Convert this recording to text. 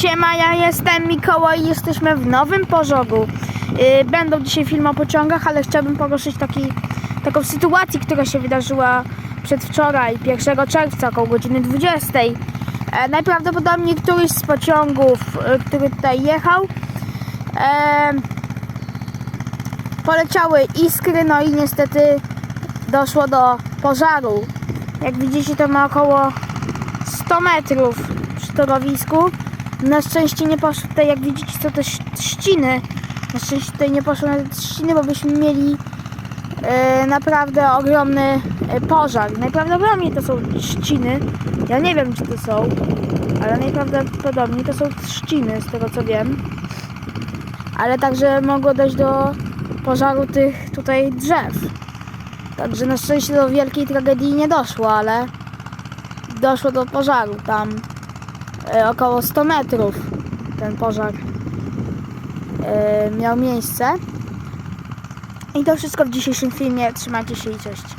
Siema, ja jestem Mikołaj i jesteśmy w Nowym Pożogu. Yy, Będą dzisiaj filmy o pociągach, ale chciałbym poruszyć taki, taką sytuację, która się wydarzyła przedwczoraj, 1 czerwca, około godziny 20. E, najprawdopodobniej któryś z pociągów, e, który tutaj jechał, e, poleciały iskry, no i niestety doszło do pożaru. Jak widzicie, to ma około 100 metrów przy torowisku. Na szczęście nie poszło tutaj, jak widzicie, są te trzciny. Na szczęście tutaj nie poszło nawet trzciny, bo byśmy mieli e, naprawdę ogromny e, pożar. Najprawdopodobniej to są trzciny. Ja nie wiem, czy to są, ale najprawdopodobniej to są trzciny, z tego co wiem. Ale także mogło dojść do pożaru tych tutaj drzew. Także na szczęście do wielkiej tragedii nie doszło, ale doszło do pożaru tam około 100 metrów ten pożar e, miał miejsce. I to wszystko w dzisiejszym filmie. Trzymajcie się i cześć.